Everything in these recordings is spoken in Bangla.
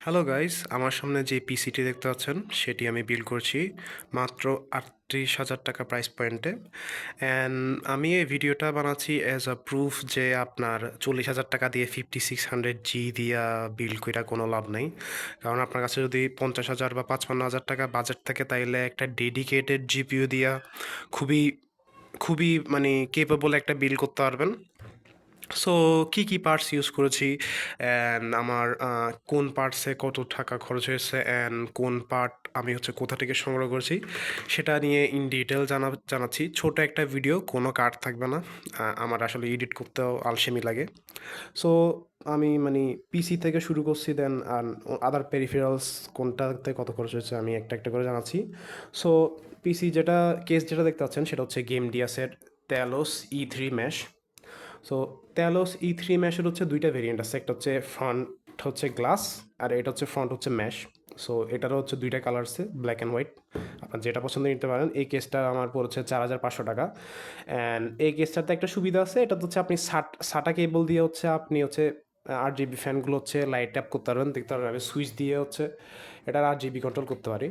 হ্যালো গাইস আমার সামনে যে পিসিটি দেখতে পাচ্ছেন, সেটি আমি বিল করছি মাত্র আটত্রিশ হাজার টাকা প্রাইস পয়েন্টে অ্যান্ড আমি এই ভিডিওটা বানাচ্ছি অ্যাজ আ প্রুফ যে আপনার চল্লিশ হাজার টাকা দিয়ে ফিফটি সিক্স হান্ড্রেড জি দিয়া বিল কইরা কোনো লাভ নেই। কারণ আপনার কাছে যদি পঞ্চাশ হাজার বা পাঁচপান্ন হাজার টাকা বাজেট থাকে, তাইলে একটা ডেডিকেটেড জিপিও দিয়া খুবই খুবই মানে কেপেবল একটা বিল করতে পারবেন। সো কী কী পার্টস ইউজ করেছি? অ্যান্ড আমার কোন পার্টসে কত টাকা খরচ হয়েছে? অ্যান্ড কোন পার্ট আমি হচ্ছে কোথা থেকে সংগ্রহ করেছি? সেটা নিয়ে ইন ডিটেল জানা, জানাচ্ছি। ছোট একটা ভিডিও কোনো কাট থাকবে না। আমার আসলে এডিট করতেও আলসেমি লাগে। সো আমি মানে পিসি থেকে শুরু করছি দেন আর আদার পেরিফেরালস কোনটাতে কত খরচ হয়েছে, আমি একটা একটা করে জানাচ্ছি। সো পিসি যেটা কেস যেটা দেখতে পাচ্ছেন, সেটা হচ্ছে game ডিয়াসের Telos E three mesh so Telos E three ম্যাশের হচ্ছে দুইটা ভেরিয়েন্ট আছে। একটা হচ্ছে ফ্রন্ট হচ্ছে গ্লাস আর এটা হচ্ছে ফ্রন্ট হচ্ছে ম্যাশ সো এটারও হচ্ছে দুইটা কালার আছে ব্ল্যাক অ্যান্ড হোয়াইট আপনার যেটা পছন্দ নিতে পারেন, এই কেসটা আমার পড়েছে চার হাজার পাঁচশো টাকা। অ্যান্ড এই কেসটাতে একটা সুবিধা আছে, এটা হচ্ছে আপনি সাট, সাটা কেবল দিয়ে হচ্ছে আপনি হচ্ছে আট জিবি ফ্যানগুলো হচ্ছে লাইট অ্যাপ করতে পারবেন, দেখতে পারবেন। আমি সুইচ দিয়ে হচ্ছে এটার আট জিবি কন্ট্রোল করতে পারি।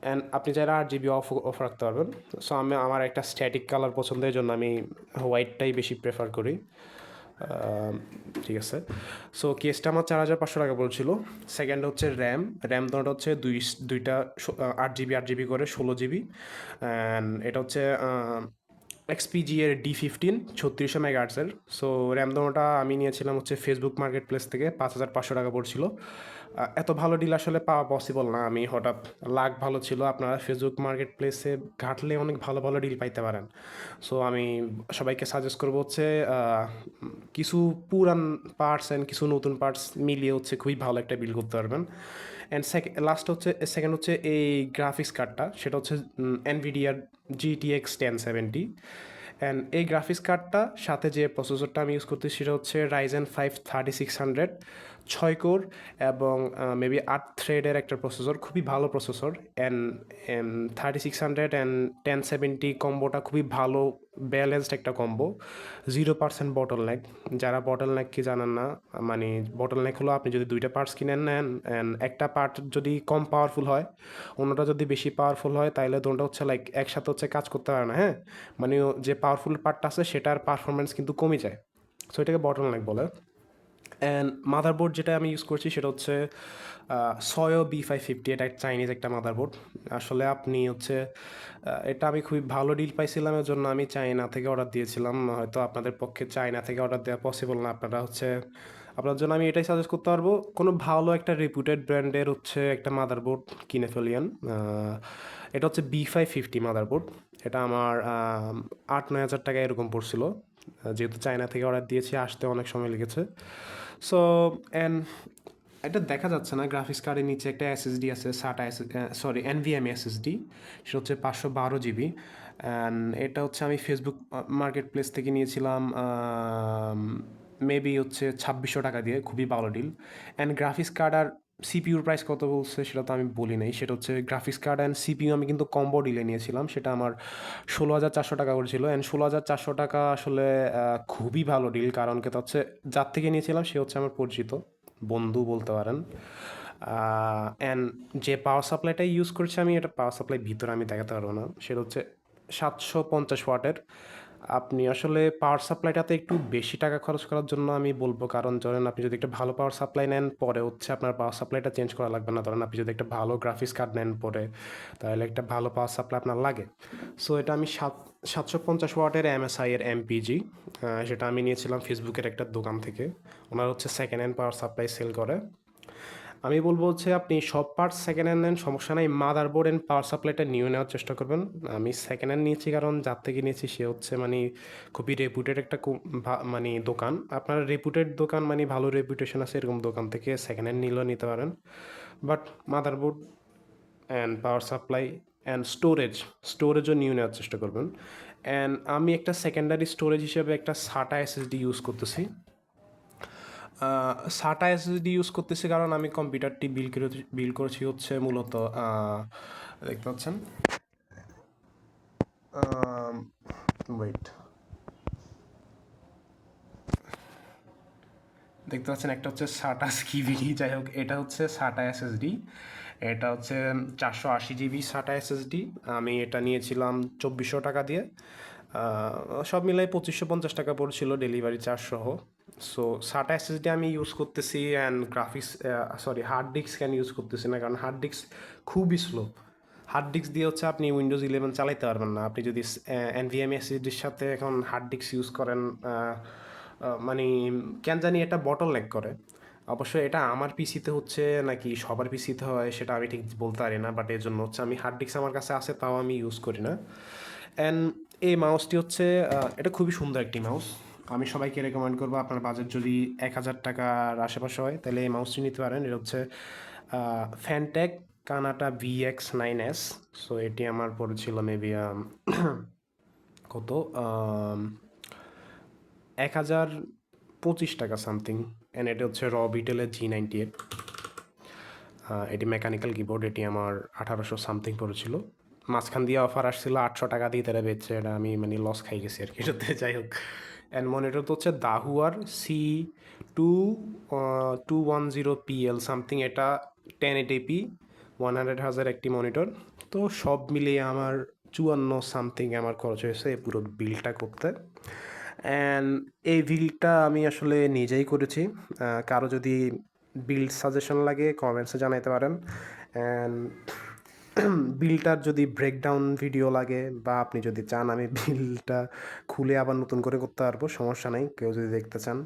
অ্যান্ড আপনি চাইলে আট জিবি অফ অফ রাখতে পারবেন। সো আমি, আমার একটা স্ট্যাটিক কালার পছন্দের জন্য আমি হোয়াইটটাই বেশি প্রেফার করি। ঠিক আছে। সো কেসটা আমার চার হাজার পাঁচশো টাকা বলছিল। সেকেন্ড হচ্ছে র্যাম র্যাম তোমার হচ্ছে দুই, দুইটা আট জিবি আট জিবি করে ষোলো জিবি অ্যান্ড এটা হচ্ছে এক্সপিজি এর ডি ফিফটিন ছত্রিশশো মেগাহার্টসের সো র্যাম দোনোটা আমি নিয়েছিলাম হচ্ছে ফেসবুক মার্কেট প্লেস থেকে, পাঁচ হাজার পাঁচশো টাকা পড়ছিল। এত ভালো ডিল আসলে পাওয়া পসিবল না। আমি হঠাৎ লাখ ভালো ছিল, আপনারা ফেসবুক মার্কেট প্লেসে ঘাটলে অনেক ভালো ভালো ডিল পাইতে পারেন। সো আমি সবাইকে সাজেস্ট করব হচ্ছে কিছু পুরান পার্টস অ্যান্ড কিছু নতুন পার্টস মিলিয়ে হচ্ছে খুবই ভালো একটা বিল করতে পারবেন। অ্যান্ড সেকেন্ড লাস্ট হচ্ছে সেকেন্ড হচ্ছে এই গ্রাফিক্স কার্ডটা সেটা হচ্ছে এনভিডিয়ার জিটিএক্স টেন সেভেন্টি অ্যান্ড এই গ্রাফিক্স কার্ডটা সাথে যে প্রসেসরটা আমি ইউজ করতেছি, সেটা হচ্ছে Ryzen five thirty six hundred ছয় কোর এবং মেবি আট থ্রেডের একটা প্রসেসর খুবই ভালো processor and thirty six hundred and ten seventy কম্বোটা খুবই ভালো ব্যালেন্সড একটা combo zero percent bottleneck যারা বটল নেক কি জানেন না মানে বটল নেক হলো আপনি যদি দুইটা পার্টস কিনেন নেন অ্যান্ড একটা পার্ট যদি কম পাওয়ারফুল হয়, অন্যটা যদি বেশি পাওয়ারফুল হয় তাহলে দুটো হচ্ছে লাইক একসাথে হচ্ছে কাজ করতে পারে না হ্যাঁ? মানে যে পাওয়ারফুল পার্টটা আছে, সেটার পারফরমেন্স কিন্তু কমে যায়। সো এটাকে বটল নেক বলে। অ্যান্ড মাদারবোর্ড যেটা আমি ইউজ করছি সেটা হচ্ছে সয়ো বি ফাইভ ফিফটি এটা চাইনিজ একটা মাদারবোর্ড আসলে আপনি হচ্ছে এটা আমি খুবই ভালো ডিল পাইছিলাম এর জন্য আমি চায়না থেকে অর্ডার দিয়েছিলাম। হয়তো আপনাদের পক্ষে চায়না থেকে অর্ডার দেওয়া পসিবল না। আপনারা হচ্ছে আপনার জন্য আমি এটাই সাজেস্ট করতে পারব, কোনো ভালো একটা রেপুটেড ব্র্যান্ডের হচ্ছে একটা মাদারবোর্ড কিনে ফেলিয়ান। এটা হচ্ছে বি ফাইভ ফিফটি মাদারবোর্ড এটা আমার আট নয় হাজার টাকা এরকম পড়ছিল। যেহেতু চায়না থেকে অর্ডার দিয়েছি, আসতে অনেক সময় লেগেছে। সো অ্যান্ড এটা দেখা যাচ্ছে না গ্রাফিক্স কার্ডের নিচে একটা এসএসডি আছে SATA S sorry NVM SSD সেটা হচ্ছে পাঁচশো বারো জিবি অ্যান্ড এটা হচ্ছে আমি ফেসবুক মার্কেট প্লেস থেকে নিয়েছিলাম মেবি হচ্ছে ছাব্বিশশো টাকা দিয়ে, খুবই ভালো ডিল অ্যান্ড গ্রাফিক্স কার্ড আর সিপিউর প্রাইস কত বলছে সেটা তো আমি বলি নাই। সেটা হচ্ছে গ্রাফিক্স কার্ড অ্যান্ড সিপিউ আমি কিন্তু কম্বো ডিলে নিয়েছিলাম। সেটা আমার ষোলো হাজার চারশো টাকা করেছিল অ্যান্ড ষোলো হাজার চারশো টাকা আসলে খুবই ভালো ডিল কারণ কি হচ্ছে যার থেকে নিয়েছিলাম সে হচ্ছে আমার পরিচিত, বন্ধু বলতে পারেন। অ্যান্ড যে পাওয়ার সাপ্লাইটা ইউজ করছি আমি, এটা পাওয়ার সাপ্লাই ভিতরে আমি দেখাতে পারব না। সেটা হচ্ছে সাতশো পঞ্চাশ ওয়াটের আপনি আসলে পাওয়ার সাপ্লাইটাতে একটু বেশি টাকা খরচ করার জন্য আমি বলব। কারণ ধরেন আপনি যদি একটা ভালো পাওয়ার সাপ্লাই নেন, পরে হচ্ছে আপনার পাওয়ার সাপ্লাইটা চেঞ্জ করা লাগবে না। ধরেন আপনি যদি একটা ভালো গ্রাফিক্স কার্ড নেন পরে, তাহলে একটা ভালো পাওয়ার সাপ্লাই আপনার লাগে। সো এটা আমি সাত, সাতশো পঞ্চাশ ওয়াটের এমএসআই এর এমপিজি সেটা আমি নিয়েছিলাম ফেসবুকের একটা দোকান থেকে। ওনার হচ্ছে second hand power supply sell করে। আমি বলব হচ্ছে আপনি সব পার্টস সেকেন্ড হ্যান্ড নেন, সমস্যা নাই। মাদারবোর্ড অ্যান্ড পাওয়ার সাপ্লাইটা নিউ নেওয়ার চেষ্টা করবেন। আমি সেকেন্ড হ্যান্ড নিয়েছি কারণ যার থেকে নিয়েছি সে হচ্ছে মানে খুবই রেপুটেড একটা মানে দোকান। আপনার রেপুটেড দোকান মানে ভালো রেপুটেশন আছে এরকম দোকান থেকে সেকেন্ড হ্যান্ড নিলেও নিতে পারেন। But motherboard and power supply and storage স্টোরেজও new নেওয়ার চেষ্টা করবেন। অ্যান্ড আমি একটা সেকেন্ডারি স্টোরেজ হিসেবে একটা সাটা এসএসডি ইউজ করতেছি। সাটা এসএসডি ইউজ করতেছি কারণ আমি কম্পিউটারটি বিল বিল করেছি হচ্ছে মূলত দেখতে পাচ্ছেন? ওয়েট দেখতে পাচ্ছেন একটা হচ্ছে সাটা স্কিভিডি যাই হোক, এটা হচ্ছে সাটা এসএসডি এটা হচ্ছে চারশো আশি জিবি সাটা এসএসডি আমি এটা নিয়েছিলাম চব্বিশশো টাকা দিয়ে। সব মিলাই পঁচিশশো পঞ্চাশ টাকা পড়ছিল ডেলিভারি চার্জ সহ। সো সাটা এসএসডি আমি ইউজ করতেছি and graphics sorry hard disk can use করতেছি না কারণ হার্ড ডিস্ক খুবই স্লো হার্ড ডিস্ক দিয়ে হচ্ছে আপনি উইন্ডোজ ইলেভেন চালাইতে পারবেন না। আপনি যদি এনভিএম এসএসডির সাথে এখন হার্ড ডিস্ক ইউজ করেন আহ, আহ, মানে কেন জানি এটা বটল নেক করে। অবশ্য এটা আমার পিসিতে হচ্ছে নাকি সবার পিসিতে হয় সেটা আমি ঠিক বলতে পারি না বাট এর জন্য হচ্ছে আমি হার্ড ডিস্ক আমার কাছে আছে তাও আমি ইউজ করি না। অ্যান্ড এই মাউসটি হচ্ছে এটা খুবই সুন্দর একটি মাউস আমি সবাইকে রেকমেন্ড করব। আপনার বাজেট যদি এক হাজার টাকার আশেপাশে হয়, তাহলে এই মাউসটি নিতে পারেন। এটা হচ্ছে Fantech Kanata V X nine S so এটি আমার পড়েছিল মেবি কত? এক হাজার পঁচিশ টাকা সামথিং অ্যান্ড এটা হচ্ছে র বিটেলের জি নাইনটি এইট এটি মেকানিক্যাল কিবোর্ড এটি আমার আঠারোশো সামথিং পড়েছিল। মাঝখান দিয়ে অফার আসছিল আটশো টাকা দিয়ে, তারা বেচছে। এটা আমি মানে লস খাই গেছি আর কি। যাই হোক। অ্যান্ড মনিটর তো হচ্ছে দাহুয়ার C two two one zero PL something এটা টেন এটিপি ওয়ান হান্ড্রেড হাজার একটি মনিটর তো সব মিলিয়ে আমার চুয়ান্ন সামথিং আমার খরচ হয়েছে এই পুরো বিলটা করতে। অ্যান্ড এই বিলটা আমি আসলে নিজেই করেছি। কারও যদি বিল সাজেশন লাগে কমেন্টসে জানাইতে পারেন। অ্যান্ড বিলটার যদি ব্রেকডাউন ভিডিও লাগে বা আপনি যদি চান আমি বিলটা খুলে আবার নতুন করে করতে পারব, সমস্যা নেই। কেউ যদি দেখতে চান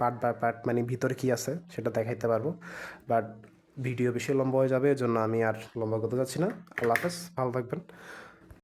পার্ট বাই পার্ট মানে ভিতরে কী আছে সেটা দেখাইতে পারব। বাট ভিডিও বেশি লম্বা হয়ে যাবে, এজন্য আমি আর লম্বা করতে যাচ্ছি না। আল্লাহ হাফেজ, ভালো থাকবেন।